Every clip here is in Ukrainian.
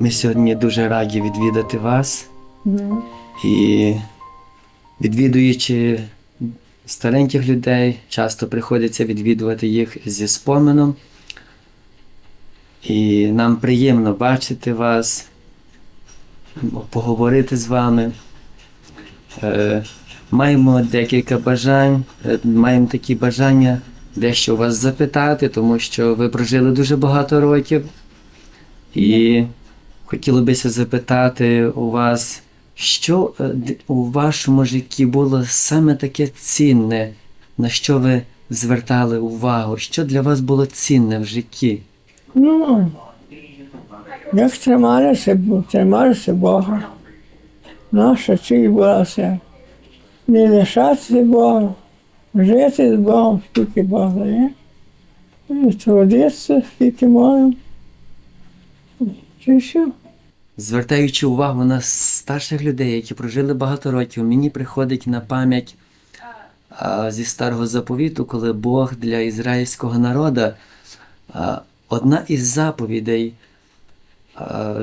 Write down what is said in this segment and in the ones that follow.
Ми сьогодні дуже раді відвідати вас і відвідуючи стареньких людей, часто приходиться відвідувати їх зі споменом. І нам приємно бачити вас, поговорити з вами. Е, маємо декілька бажань, е, маємо такі бажання дещо вас запитати, тому що ви прожили дуже багато років. І хотіло бися запитати у вас, що е, у вашому житті було саме таке цінне, на що ви звертали увагу? Що для вас було цінне в житті? ну, як трималися, трималися Бога. Наша ціль була все. Не лишатися Бога, жити з Богом, скільки Бог дає. І трудитися, скільки можемо. І все. Звертаючи увагу на старших людей, які прожили багато років, мені приходить на пам'ять зі старого заповіту, коли Бог для ізраїльського народу одна із заповідей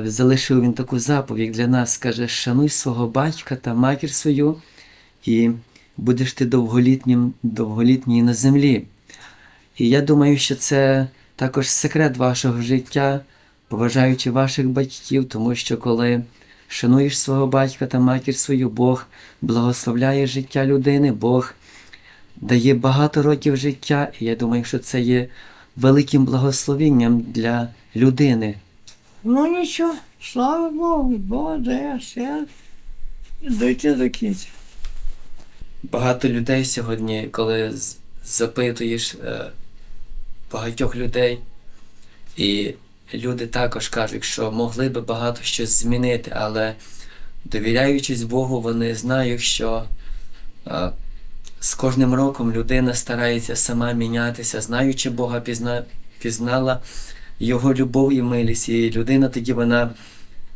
залишив він таку заповідь для нас, каже: шануй свого батька та матір свою, і будеш ти довголітнім, довголітній на землі. І я думаю, що це також секрет вашого життя, поважаючи ваших батьків, тому що коли шануєш свого батька та матір свою, Бог благословляє життя людини, Бог дає багато років життя, і я думаю, що це є великим благословенням для людини. Ну нічого, слава Богу, Бог дає все. Дойти до кінця. Багато людей сьогодні, коли запитуєш е, багатьох людей, і люди також кажуть, що могли би багато щось змінити, але довіряючись Богу, вони знають, що е, з кожним роком людина старається сама мінятися, знаючи Бога, пізна, пізнала Його любов і милість, і людина тоді вона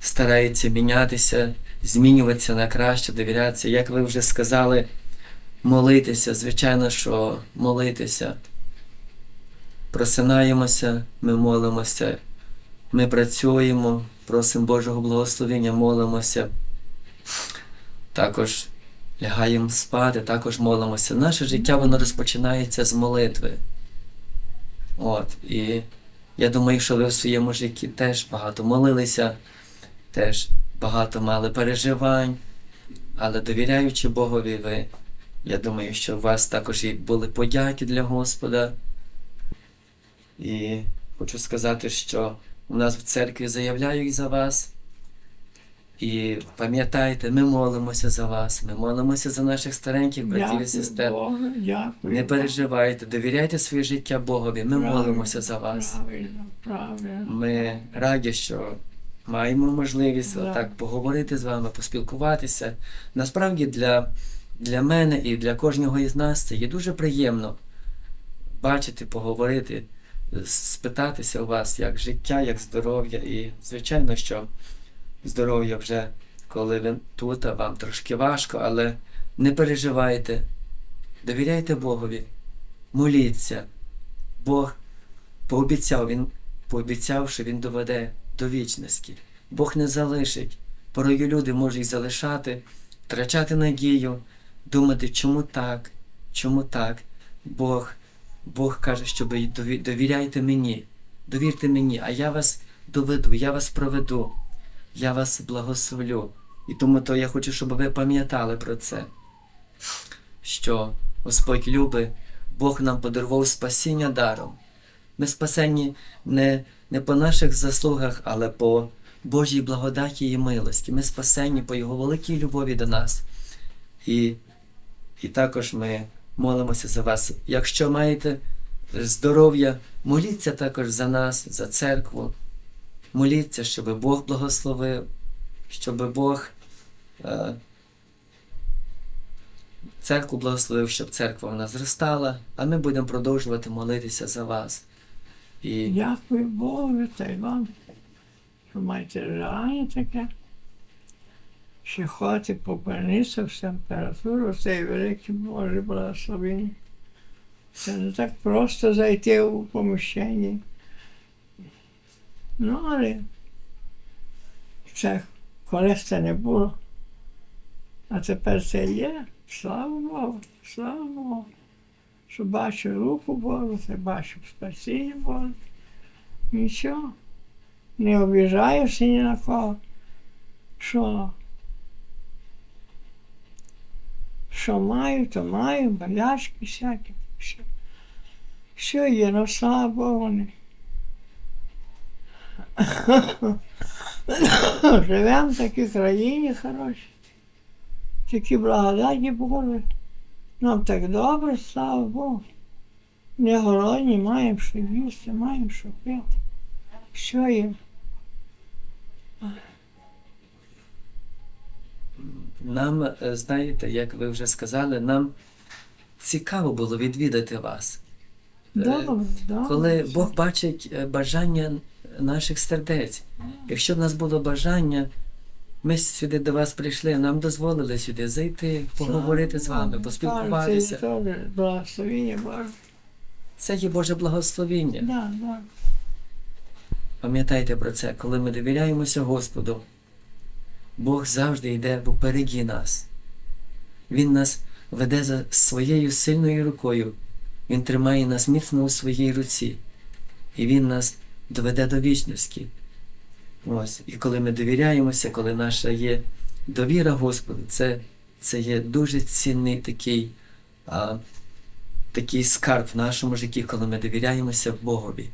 старається мінятися, змінюватися на краще, довірятися. Як ви вже сказали, молитися, звичайно, що молитися. Просинаємося, ми молимося, ми працюємо, просимо Божого благословення, молимося. Також лягаємо спати, також молимося. Наше життя воно розпочинається з молитви. От, і я думаю, що ви в своєму житті теж багато молилися, теж багато мали переживань, але довіряючи Богові, ви я думаю, що у вас також і були подяки для Господа. І хочу сказати, що у нас в церкві заявляють за вас. І пам'ятайте, ми молимося за вас, ми молимося за наших стареньких братів і сестер. Не переживайте, довіряйте своє життя Богові. Ми Правильно, молимося за вас. Правильно, правильно. Ми раді, що маємо можливість Да. так поговорити з вами, поспілкуватися. Насправді для, для мене і для кожного із нас це є дуже приємно бачити, поговорити, спитатися у вас, як життя, як здоров'я. І, звичайно, що здоров'я вже, коли ви тут, а вам трошки важко, але не переживайте, довіряйте Богові, моліться. Бог пообіцяв, Він пообіцяв, що він доведе до вічності. Бог не залишить. Порою люди можуть залишати, втрачати надію, думати, чому так, чому так. Бог, Бог каже, що ви довіряйте мені, довірте мені, а я вас доведу, я вас проведу, я вас благословлю. І тому то я хочу, щоб ви пам'ятали про це, що Господь любить, Бог нам подарував спасіння даром. Ми спасені не, не по наших заслугах, але по Божій благодаті і милості. Ми спасені по Його великій любові до нас. І, і також ми молимося за вас. Якщо маєте здоров'я, моліться також за нас, за церкву. Моліться, щоб Бог благословив, щоб Бог е, церкву благословив, щоб церква в нас зростала, а ми будемо продовжувати молитися за вас. І Дякую Богу та й вам, що маєте реально таке. Що ходите по больницях, в температуру, це велике Боже благословення. Це не так просто зайти у поміщення. Ну, але Це колись це не було. А тепер це є. Слава Богу, слава Богу. Що бачу руку Божу, це бачу спасіння Боже. Нічого. Не обіжаюся ні на кого. Що? Що маю, то маю, болячки всякі. Все, все є, ну слава Богу. Не. Живемо в такій країні хорошій. Такі благодаті Боже. Нам так добре, слава Богу. Не голодні, маємо що їсти, маємо що пити. Що є? Нам, е, знаєте, як ви вже сказали, нам цікаво було відвідати вас. Добре, добре. Коли Бог бачить е, бажання наших сердець. Якщо в нас було бажання, ми сюди до вас прийшли, нам дозволили сюди зайти, поговорити з вами, поспілкуватися. Це є Боже благословіння. Да, да. Пам'ятайте про це, коли ми довіряємося Господу, Бог завжди йде попереді нас. Він нас веде за своєю сильною рукою. Він тримає нас міцно у своїй руці. І Він нас доведе до вічності. Ось. І коли ми довіряємося, коли наша є довіра Господу, це, це є дуже цінний такий, а, такий скарб в нашому житті, коли ми довіряємося Богові.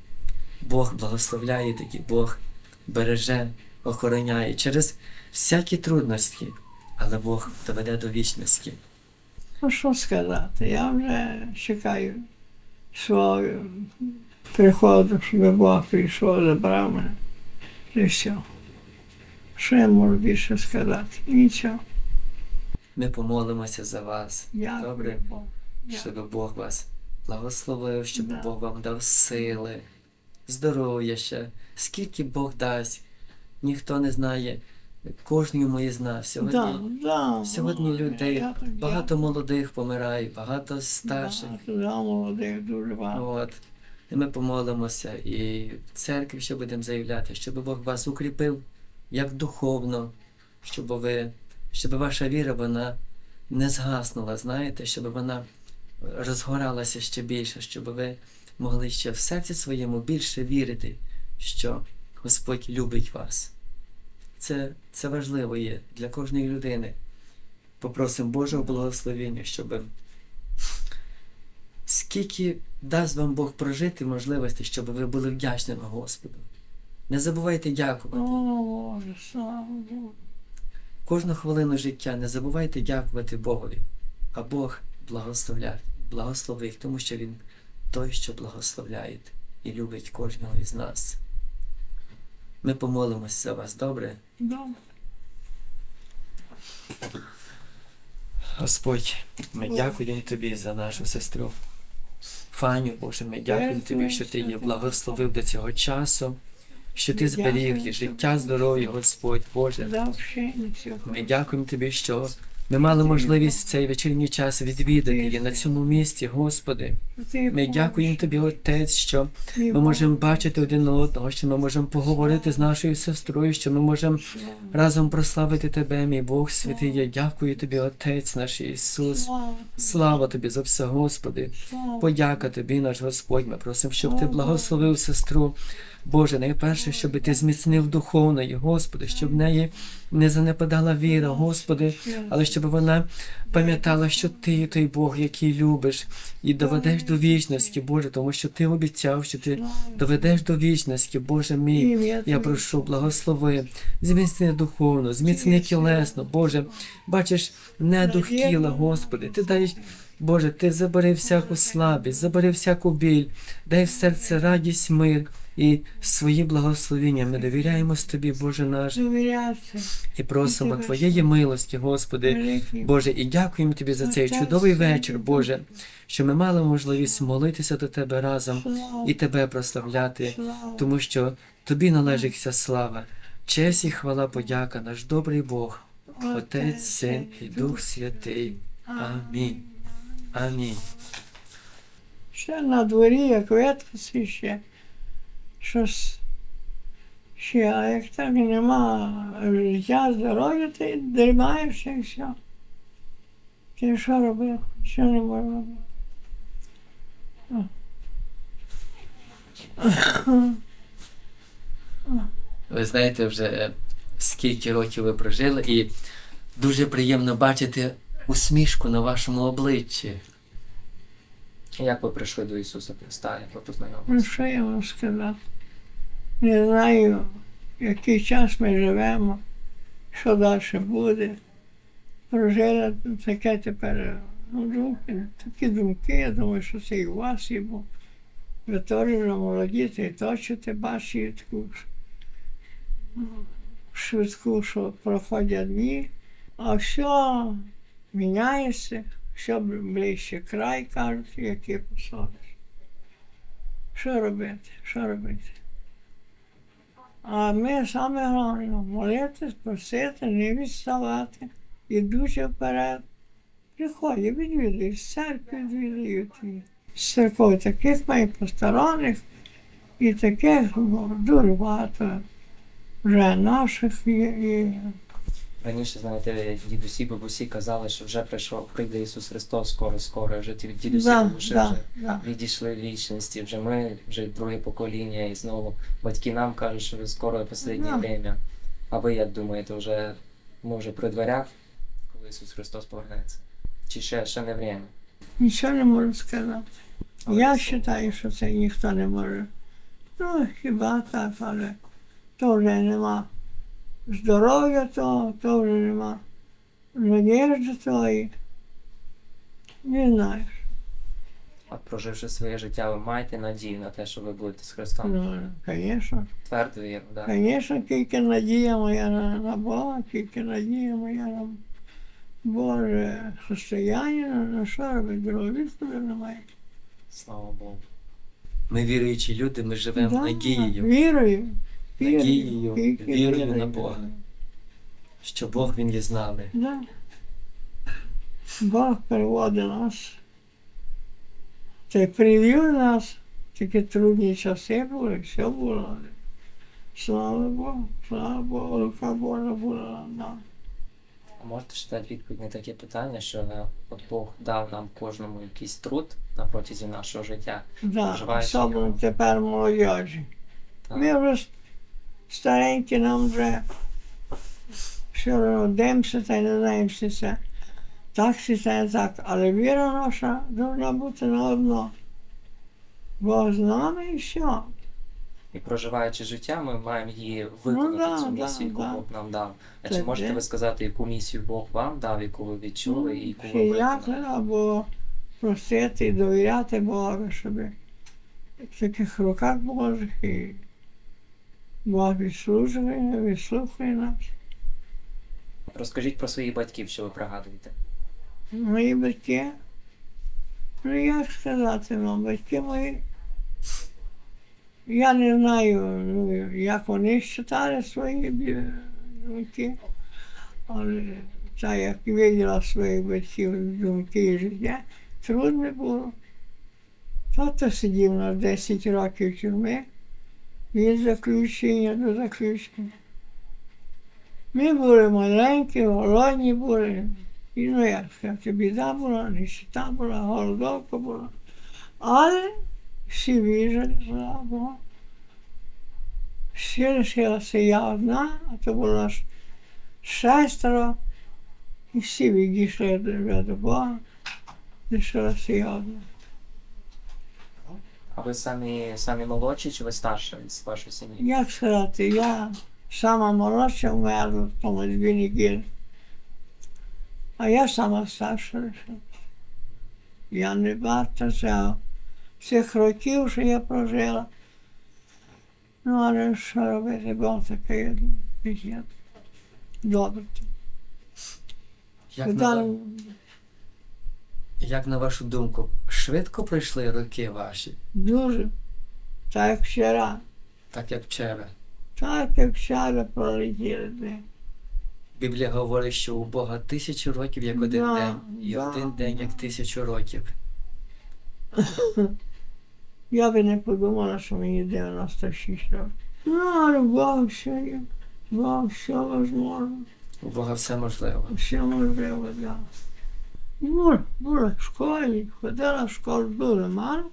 Бог благословляє таки, Бог береже, охороняє через всякі трудності, але Бог доведе до вічності. Ну що сказати? Я вже чекаю свого приходу, щоб Бог прийшов, забрав мене. І все. Що я можу більше сказати? Нічого. Ми помолимося за вас. Дякую Добре. Дякую. щоб Бог вас благословив, щоб Да. Бог вам дав сили, здоров'я ще. Скільки Бог дасть, ніхто не знає. Кожному із нас сьогодні. Да, да, Сьогодні людей багато молодих помирає, багато старших. Да, да, молодих дуже багато. От. І ми помолимося і в церкві ще будемо заявляти, щоб Бог вас укріпив як духовно, щоб ви, щоб ваша віра вона не згаснула, знаєте, щоб вона розгоралася ще більше, щоб ви могли ще в серці своєму більше вірити, що Господь любить вас. Це, це важливо є для кожної людини. Попросимо Божого благословення, щоб скільки дасть вам Бог прожити можливості, щоб ви були вдячними Господу. Не забувайте дякувати. Кожну хвилину життя не забувайте дякувати Богові, а Бог благословляє, благословить, тому що Він той, що благословляє і любить кожного із нас. Ми помолимося за вас, добре? Да. Господь, ми дякуємо Тобі за нашу сестру. Фаню, Боже, ми дякуємо Тобі, що Ти її благословив до цього часу, що Ти зберіг її життя, здоров'я, Господь, Боже. Ми дякуємо Тобі, що ми мали можливість цей вечірній час відвідати її на цьому місці, Господи. Ми дякуємо Тобі, Отець, що ми можемо бачити один одного, що ми можемо поговорити з нашою сестрою, що ми можемо разом прославити Тебе, мій Бог святий. Я дякую Тобі, Отець наш Ісус. слава, Тобі за все, Господи. Подяка Тобі, наш Господь. Ми просимо, щоб Ти благословив сестру. Боже, найперше, щоб Ти зміцнив духовно її, Господи, щоб в неї не занепадала віра, Господи, але щоб вона пам'ятала, що Ти той Бог, який любиш, і доведеш до вічності, Боже, тому що Ти обіцяв, що Ти доведеш до вічності, Боже мій. Я прошу, благослови, зміцни духовно, зміцни тілесно, Боже. Бачиш, недух тіла, Господи, Ти даєш, Боже, Ти забери всяку слабість, забери всяку біль, дай в серце радість, мир і свої благословіння. Ми довіряємось Тобі, Боже наш, і просимо Твоєї милості, Господи. Боже, і дякуємо Тобі за цей чудовий вечір, Боже, що ми мали можливість молитися до Тебе разом і Тебе прославляти тому що тобі належить вся слава, честь і хвала, подяка, наш добрий Бог, Отець, Син і Дух Святий. Амінь. Амінь. Ще на дворі, як ветка ще щось Ще, а як так нема життя, здоров'я, ти дрімаєшся і все. Ти що робив? Що не можеш робити? Ви знаєте вже скільки років ви прожили, і дуже приємно бачити усмішку на вашому обличчі. Як ви прийшли до Ісуса Христа, як ви Ну, познайомилися? що я вам сказати? Не знаю, який час ми живемо, що далі буде. Прожила таке тепер ну, такі думки, я думаю, що це і у вас є, бо ви теж вже молоді, точите бачите таку швидку, що проходять дні, а все міняється, все ближче край, кажуть, які посадиш. Що робити? Що робити? А ми саме головне молитись, просити, не відставати, ідучи вперед. Приходять, відвідують, з церкви відвідують. З церков таких моїх посторонних і таких ну, дуже багато вже наших є. Раніше, знаєте, дідусі, бабусі казали, що вже прийшов, прийде Ісус Христос скоро, скоро. Вже ті дідусі, да, бабусі да, вже да. відійшли в вічності, вже ми, вже друге покоління, і знову батьки нам кажуть, що вже скоро останнє Да. время. А ви як думаєте, вже може при дверях, коли Ісус Христос повернеться? Чи ще, ще не время? Нічого не можу сказати. Але Я вважаю, що це ніхто не може. Ну, хіба так, але то вже нема здоров'я, то, то вже нема надіжди тої. Не знаєш. А проживши своє життя, ви маєте надію на те, що ви будете з Христом? Ну, звісно, Твердо віру, так? звісно, тільки надія моя на, на Бога, тільки надія моя на Боже християнина, на що робить другого відповіді немає. Слава Богу. Ми віруючі люди, ми живемо Да, надією, Вірою. Надією, вірою на Бога. що Бог Він є з нами. Да. Бог переводить нас. Й привів нас, тільки трудні часи були, все було. Слава Богу, слава Богу, рука Божа була нам. А можете ще дати відповідь на таке питання, що е, от Бог дав нам кожному якийсь труд на протязі нашого життя? Да, особливо його. тепер молодежі. Так. Ми вже старенькі, нам вже все одно дивимося та й не знаємо, що це так, чи це не так. Але віра наша повинна бути на одно. Бог з нами і все. І проживаючи життя, ми маємо її виконати Ну да, цю да, місію, яку да. Бог нам дав. А чи можете ви сказати, яку місію Бог вам дав, яку ви відчули і яку ви як виконали? або просити і довіряти Богу, щоб в таких руках Божих і Бог відслужує, відслухає нас. Розкажіть про своїх батьків, що ви пригадуєте. Мої батьки, ну як сказати вам, батьки мої. Я не знаю, ну, як вони читали свої думки, але та як виділа своїх батьків думки і життя, трудно було. Тато сидів на 10 років в тюрмі, від заключення до заключення. Ми були маленькі, голодні були. І ну як сказати, біда була, нищета була, голодовка була. Але всі вижили, слава Богу. Всі я одна, а то було аж шестеро. І всі відійшли до Бога. Лишилася я одна. А ви самі, самі молодші чи ви старші з вашої сім'ї? Як сказати, я сама молодша вмерла в тому дві неділі. А я сама старша. Я не бачу цього. Цих років, що я прожила. Ну, але що робити, Бог такий життя. Добре. Як на, як на вашу думку, швидко пройшли роки ваші, Дуже. Так як вчора. так як вчора? Так як вчора пролетіли дні. Біблія говорить, що у Бога тисячу років як один Да, день, і да, один день як тисячу років. Я би не подумала, що мені 96 років. Ну, але Бог все є. Бог все возможно. У Бога все можливо. Все можливо, да. Була, була в школі, ходила в школу дуже мало.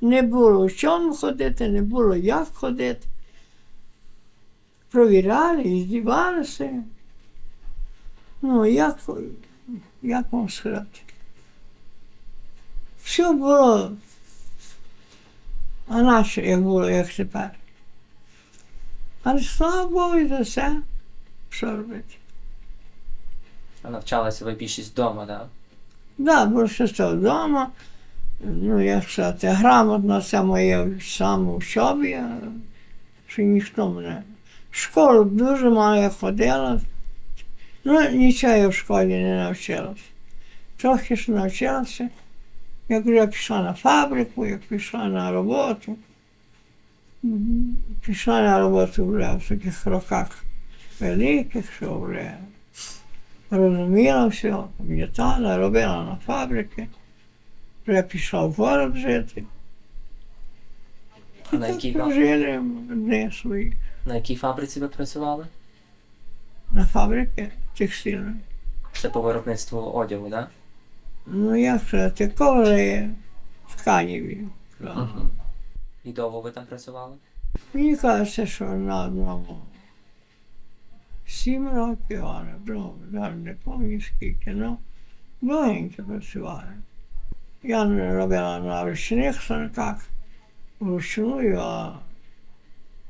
Не було в чому ходити, не було як ходити. Провіряли, здівалися. Ну, як, як вам сказати? Все було, а наше як було, як тепер. Але слава Богу за все, що робити. А навчалися ви більшість вдома, да? Да, більшість вдома. Ну, як сказати, грамотно це моє самоучобі, що ніхто мене. В школу дуже мало ходила. Ну, нічого я в школі не навчилася. Трохи ж навчилася. Як вже пішла на фабрику, як пішла на роботу. Пішла на роботу вже в таких роках великих, що вже розуміла все, пам'ятала, робила на фабрики. Вже пішла в город жити. А на І якій, так фа- жили дні свої. на якій фабриці ви працювали? На фабрики текстильної. Це по виробництву одягу, да? Ну, як сказати, коври тканіві. Угу. І довго ви там працювали? Мені кажеться, що на одному сім років, а на другому, навіть не пам'ятаю скільки, ну, довгенько працювали. Я не робила на ручних станках вручную, а,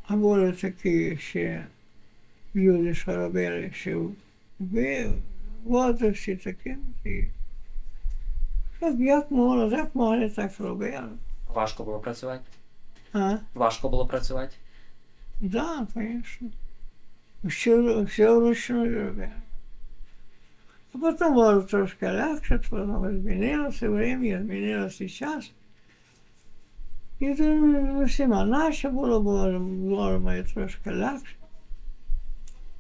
а були такі ще люди, що робили ще в возрасті таким. І, як, як могли, як могли, так робили. Важко було працювати? А? Важко було працювати? Да, конечно. Все, все вручную робили. А потім було трошки легше, потім змінилося время, змінилося час. І то всіма наше було, було, моє трошки легше.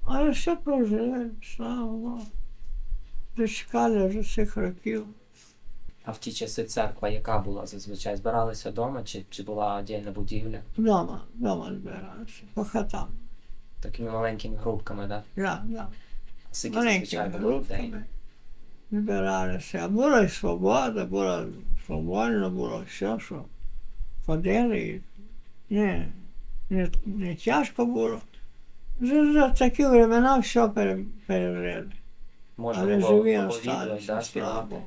Але все прожили, слава Богу. Дочекали вже цих років. А в ті часи церква яка була зазвичай? Збиралися вдома чи, чи була отдільна будівля? Дома, дома збиралися, по хатам. Такими маленькими групками, да? Да, да. Скільки маленькими збиралися. А була і свобода, було свободно, було все, що ходили. Не, не, не тяжко було. За, за такі времена все пере, пережили. Можна Але було живі осталися, да, слава. Богу.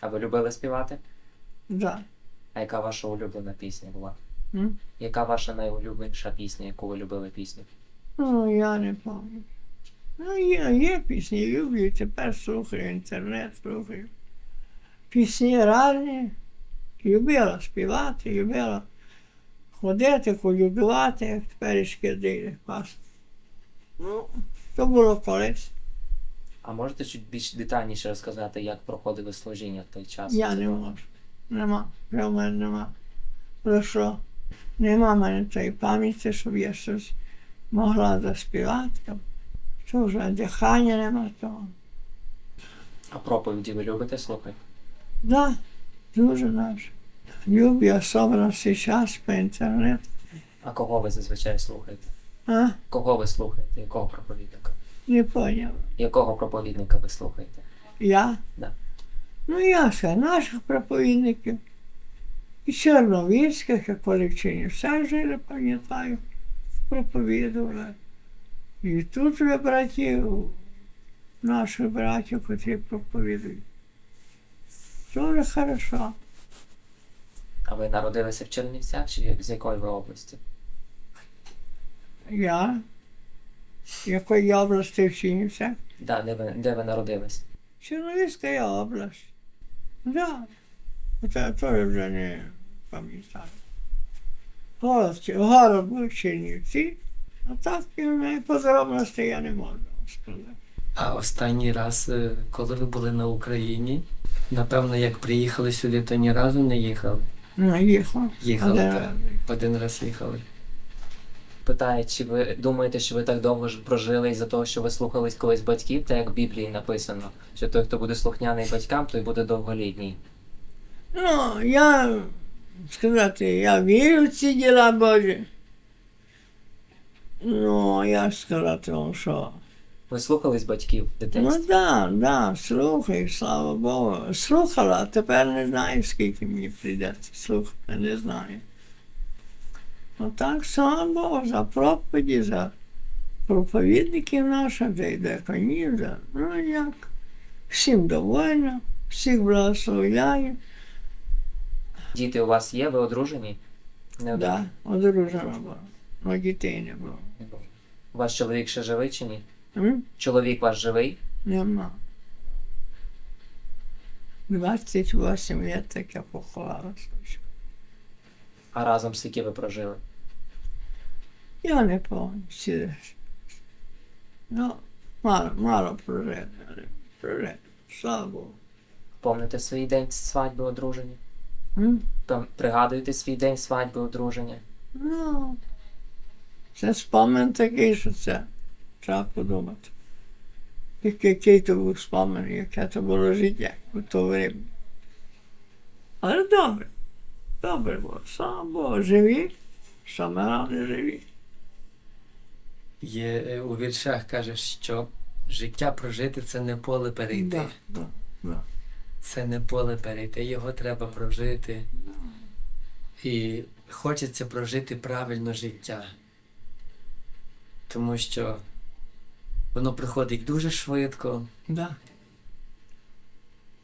А ви любили співати? Да. А яка ваша улюблена пісня була? Яка ваша найулюбленіша пісня, яку ви любили пісню? Ну, я не пам'ятаю. Ну, є, є пісні, люблю, тепер слухаю інтернет, слухаю. Пісні різні. Любила співати, любила ходити, колюбувати, як теперішки діти пас. Ну, то було колись. А можете чуть більш детальніше розказати, як проходили служіння в той час? Я не можу. Нема. Мене нема. Про що? Нема мене тої пам'яті, щоб я щось могла заспівати. Що вже дихання нема того. А проповіді ви любите слухати? Да, дуже наш. Люблю, особливо зараз по інтернету. А кого ви зазвичай слухаєте? А? Кого ви слухаєте? Якого проповідника? Не поняв. Якого проповідника ви слухаєте? Я? Да. Ну, я ще наших проповідників. І чорновіцьких, і коли в Чернівцях жили, пам'ятаю, проповідували. І тут вже братів, наших братів, котрі проповідують. Дуже хорошо. А ви народилися в Чернівцях чи з якої ви області? Я, якої області в Чернівцях? Да, де ви, де ви народились? Чернівська область. Да. Це теж вже не пам'ятаю. Город, город був Чернівці, а так подробності я не можу сказати. А останній раз, е, коли ви були на Україні, напевно, як приїхали сюди, то ні разу не їхали. Ну, їхав. Їхали, так. Один раз їхали. Питає, чи ви думаєте, що ви так довго ж прожили із-за того, що ви слухались колись батьків, так як в Біблії написано, що той, хто буде слухняний батькам, той буде довголітній. Ну, я сказати, я вірю в ці діла Божі. Ну, як сказати вам, що? Ви слухались батьків в Ну дитинстві? да, да, слухай, слава Богу. Слухала, а тепер не знаю, скільки мені прийдеться слухати, не знаю. Ну так, слава Богу, за проповіді, за проповідників наших, за деканів, за, ну як. Всім довольна, всіх благословляю. Діти у вас є, ви одружені? Не Да, одружена була. Ну, дітей не було. одружені. У вас чоловік ще живий чи ні? М? Чоловік ваш живий? Нема. 28 лет так я поховала. А разом скільки ви прожили? Я не пам'ятаю. Ну, мало, мало прожити, але прожити. Слава Богу. Помните свій день свадьби одруження? М? Пам- Пригадуєте свій день свадьби одруження? Ну, це спомин такий, що це треба подумати. Який то був спомин, яке то було життя у то время. Але добре. Добре було. Слава Богу, живі, саме головне живі. Є е, у віршах каже, що життя прожити це не поле перейти. Да, да, да. Це не поле перейти, його треба прожити. І хочеться прожити правильно життя. Тому що воно приходить дуже швидко, Да.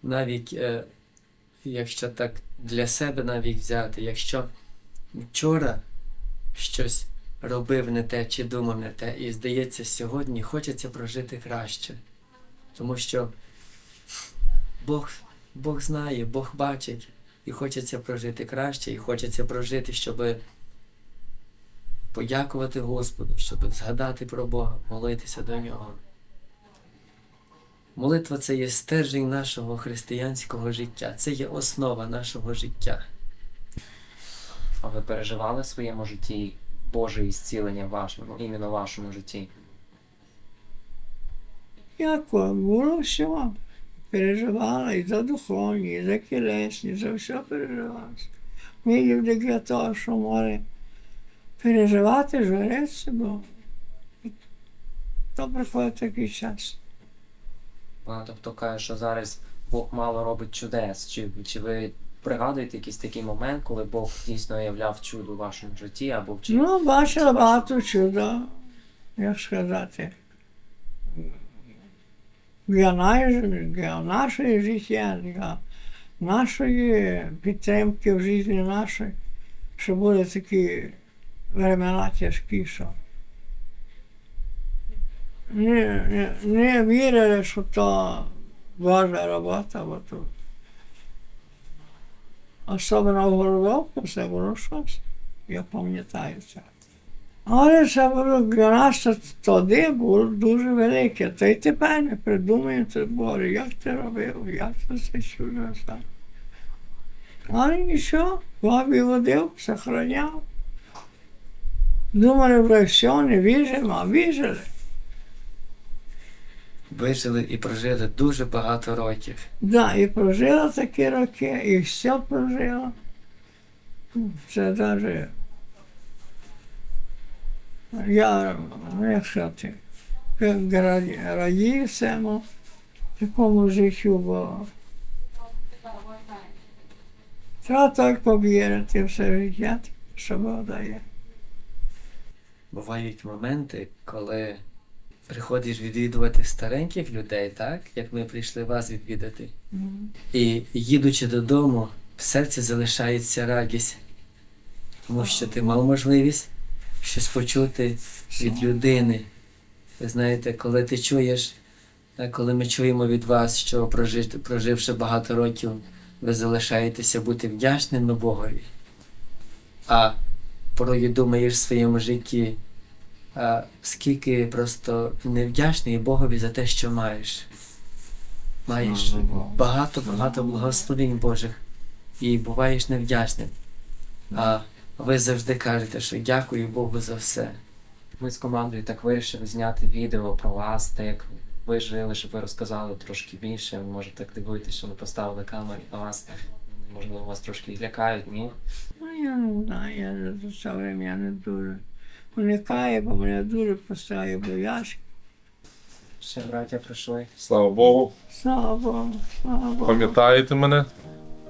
навіть е, якщо так для себе навіть взяти, якщо вчора щось робив не те чи думав не те, і здається, сьогодні хочеться прожити краще. Тому що Бог, Бог знає, Бог бачить, і хочеться прожити краще, і хочеться прожити, щоб подякувати Господу, щоб згадати про Бога, молитися до Нього. Молитва це є стержень нашого християнського життя, це є основа нашого життя. А ви переживали в своєму житті Боже зцілення в вашому, іменно в вашому житті? Яко було все. Переживала і за духовні, і за тілесні, за все переживала. Ми люди для того, що може переживати, журитися, бо то приходить такий час. Багато хто каже, що зараз Бог мало робить чудес. Чи, чи ви пригадуєте якийсь такий момент, коли Бог дійсно являв чудо в вашому житті або в чи... Ну, бачила багато чуда, як сказати. Для, наш, для нашого життя, для нашої підтримки в житті нашої, що були такі времена тяжкі, що не, не, не вірили, що то Божа робота, бо то особливо в Голодовку це було щось. Я пам'ятаю це. Але це було для нас тоді було дуже велике. Та й тепер не придумаємо це, Боже, як ти робив, як ти це чудо став. Але нічого, Бог водив, сохраняв. Думали, вже все, не віжимо, а віжили. Вижили і прожили дуже багато років. Да, і прожила такі роки, і все прожила. Це навіть. Я, ну, раді- радію цьому такому життю, бо треба так повірити все життя, що Бог дає. Бувають моменти, коли приходиш відвідувати стареньких людей, так? Як ми прийшли вас відвідати. І їдучи додому, в серці залишається радість, тому що ти мав можливість щось почути від людини. Ви знаєте, коли ти чуєш, коли ми чуємо від вас, що проживши багато років, ви залишаєтеся бути вдячними Богові. А порою думаєш в своєму житті, скільки просто невдячний Богові за те, що маєш. Маєш багато-багато благословень Божих і буваєш невдячним. А ви завжди кажете, що дякую Богу за все. Ми з командою так вирішили зняти відео про вас, те, як ви жили, щоб ви розказали трошки більше. Може так дивуєтесь, що ми поставили камери на вас. Можливо, вас трошки лякають, ні? Ну, я не знаю, я за це время я не дуже уникаю, бо мене дуже поставив бояшки. Ще браття прийшли. Слава Богу. Слава Богу, слава Богу. Пам'ятаєте мене?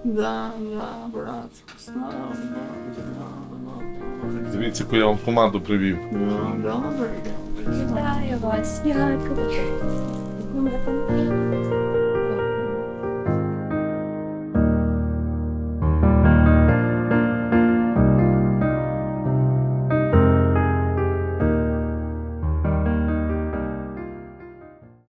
Да, да, брат, слава Богу. Дивіться, яку я вам команду привів. Добре, добре. Вітаю вас, як ви?